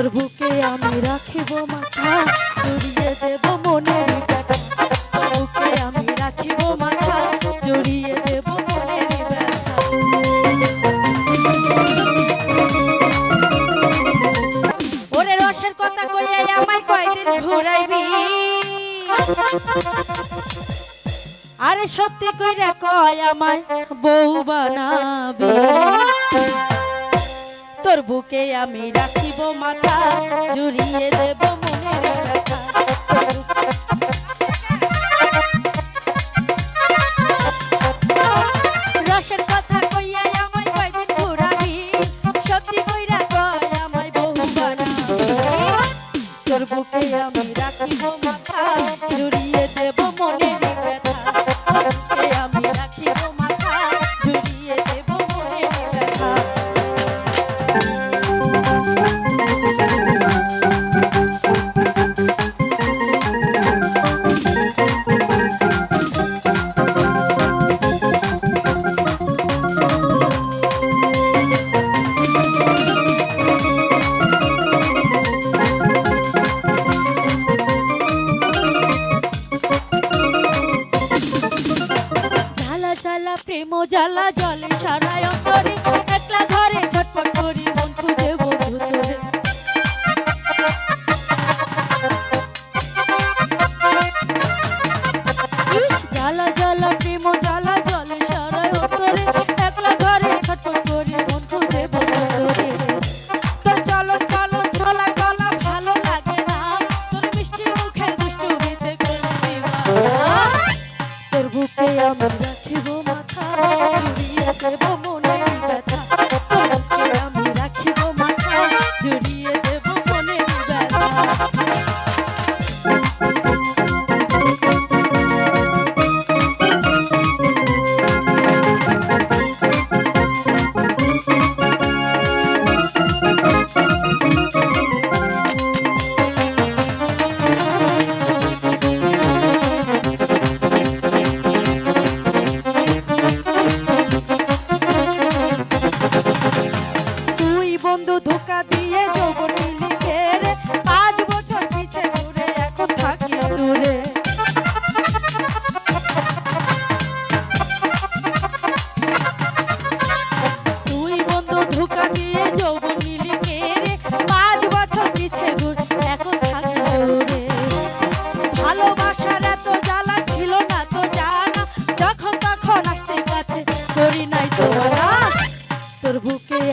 তোর বুকে আমি রাখিব মাথা, জড়িয়ে দেব মনের ব্যথা। বুকে আমি রাখিব মাথা, জড়িয়ে দেব ওরে রসের কথা কইয়া আমায় কয়দিন ঘুরাইবি? আরে সত্যি কইরা কয় আমায় বউ বানাবি? তোর বুকে আমি রাখিব মাথা জুড়িয়ে দেব মনে রসের কথা কইয়া আমায় কয়দিন ঘোরাবি, সত্যি কইরা কয় আমায় বহু বানা তোর বুকে আমি রাখিব মাথা জুড়িয়ে জ্বালা জলে সারায় অন্তরে একলা ঘরে ছটপট করি মন খুঁজে বন্ধু তোরে। রাখিব মাথা রাখিব মনে ব্যথা। বন্ধু ধোকা দিয়ে যোগ যৌবনী লিখে পাঁচ বছর পিছে ঘুরে এখন থাকি দূরে।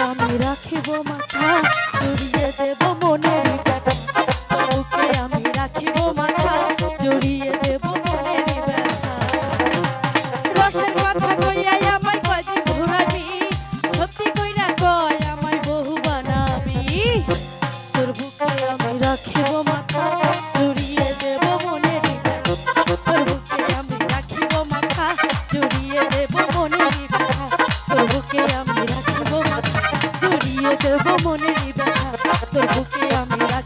আমি রাখিব মাথা জড়িয়ে দেব মনের কথা আমি রাখিব মাথা। মনে ব্যথা তোর বুকে আমি